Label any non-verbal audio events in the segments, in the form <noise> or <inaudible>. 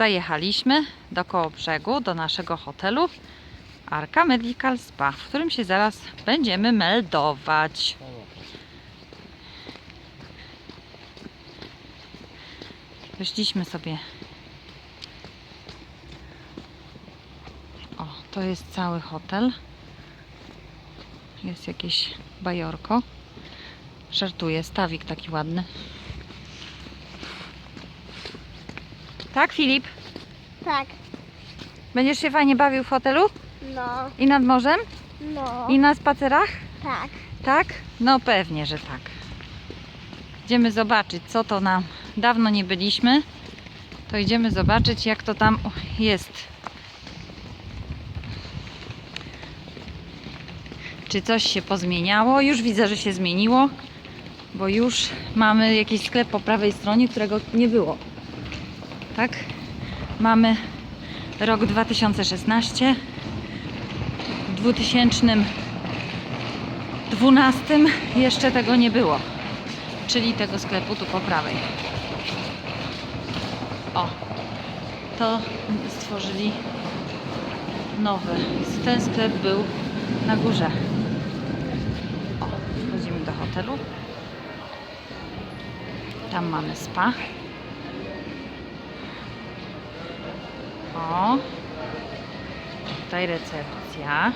zajechaliśmy do koło brzegu, do naszego hotelu Arka Medical Spa, w którym się zaraz będziemy meldować. Wyszliśmy sobie. O, to jest cały hotel. Jest jakieś bajorko. Żartuję, stawik taki ładny. Tak, Filip? Tak. Będziesz się fajnie bawił w hotelu? No. I nad morzem? No. I na spacerach? Tak. Tak? No pewnie, że tak. Idziemy zobaczyć, co to nam. Dawno nie byliśmy. To idziemy zobaczyć, jak to tam jest. Czy coś się pozmieniało? Już widzę, że się zmieniło, bo już mamy jakiś sklep po prawej stronie, którego nie było. Tak? Mamy rok 2016. W 2012 jeszcze tego nie było. Czyli tego sklepu tu po prawej. O, to stworzyli nowy. Ten sklep był na górze. O, wchodzimy do hotelu. Tam mamy spa. O, tutaj recepcja.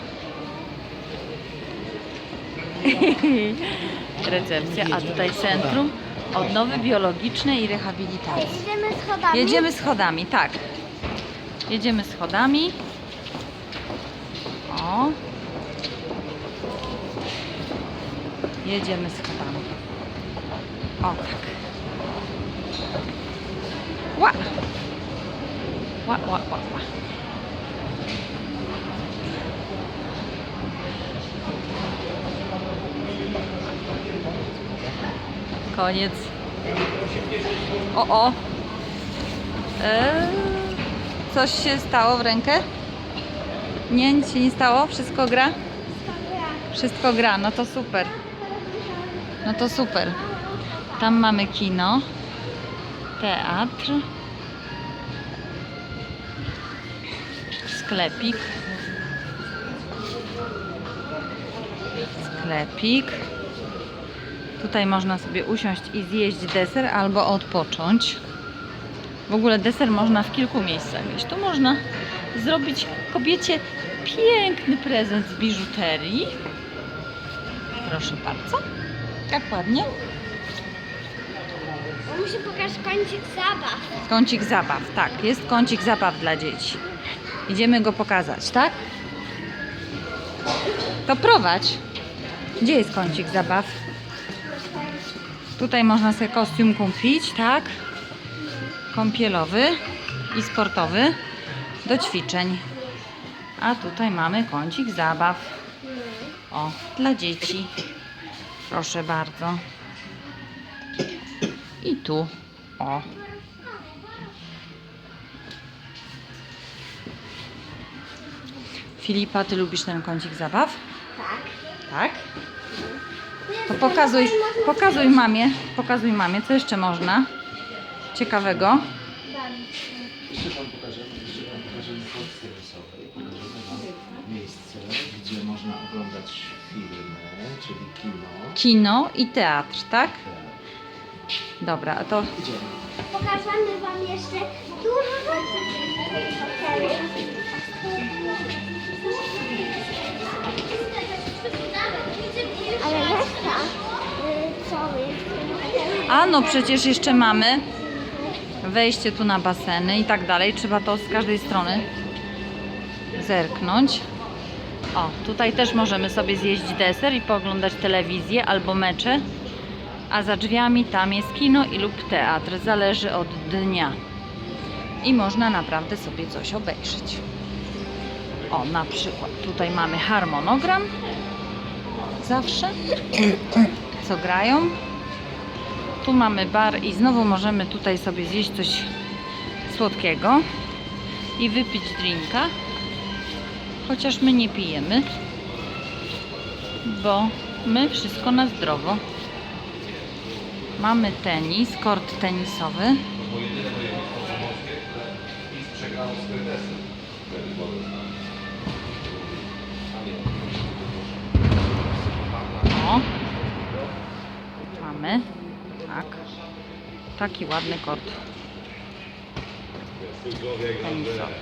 <laughs> Recepcja, a tutaj centrum odnowy biologicznej i rehabilitacji. Jedziemy schodami. Jedziemy schodami, tak. Jedziemy schodami. O. Jedziemy schodami. O tak. Ła. Ła, ła, ła, ła. Koniec. O, o. Eee, coś się stało w rękę? Nie, nic się nie stało? Wszystko gra? Wszystko gra, no to super. No to super. Tam mamy kino, teatr, sklepik, sklepik. Tutaj można sobie usiąść i zjeść deser albo odpocząć. W ogóle deser można w kilku miejscach jeść. Tu można zrobić kobiecie piękny prezent z biżuterii. Proszę bardzo. Jak ładnie. Muszę pokazać kącik zabaw. Kącik zabaw, tak. Jest kącik zabaw dla dzieci. Idziemy go pokazać, tak? To prowadź. Gdzie jest kącik zabaw? Tutaj można sobie kostium kupić, tak? Kąpielowy i sportowy do ćwiczeń. A tutaj mamy kącik zabaw. O, dla dzieci. Proszę bardzo. I tu. O. Filipa, ty lubisz ten kącik zabaw? Tak. Tak? To pokazuj, pokazuj mamie, pokazuj mamie, co jeszcze można ciekawego. Jeszcze Wam pokażemy, jeszcze Wam pokażemy. Pokażemy Wam miejsce, gdzie można oglądać filmy, czyli kino. Kino i teatr, tak? Dobra, a to Idziemy. Pokażemy Wam jeszcze A no przecież jeszcze mamy wejście tu na baseny i tak dalej. Trzeba to z każdej strony zerknąć. O, tutaj też możemy sobie zjeść deser i pooglądać telewizję albo mecze. A za drzwiami tam jest kino i lub teatr. Zależy od dnia. I można naprawdę sobie coś obejrzeć. O, na przykład tutaj mamy harmonogram. Zawsze. Co grają. Tu mamy bar i znowu możemy tutaj sobie zjeść coś słodkiego i wypić drinka. Chociaż my nie pijemy, bo my wszystko na zdrowo. Mamy tenis, kort tenisowy. O, mamy. Tak. Taki ładny kort. Tenisowy.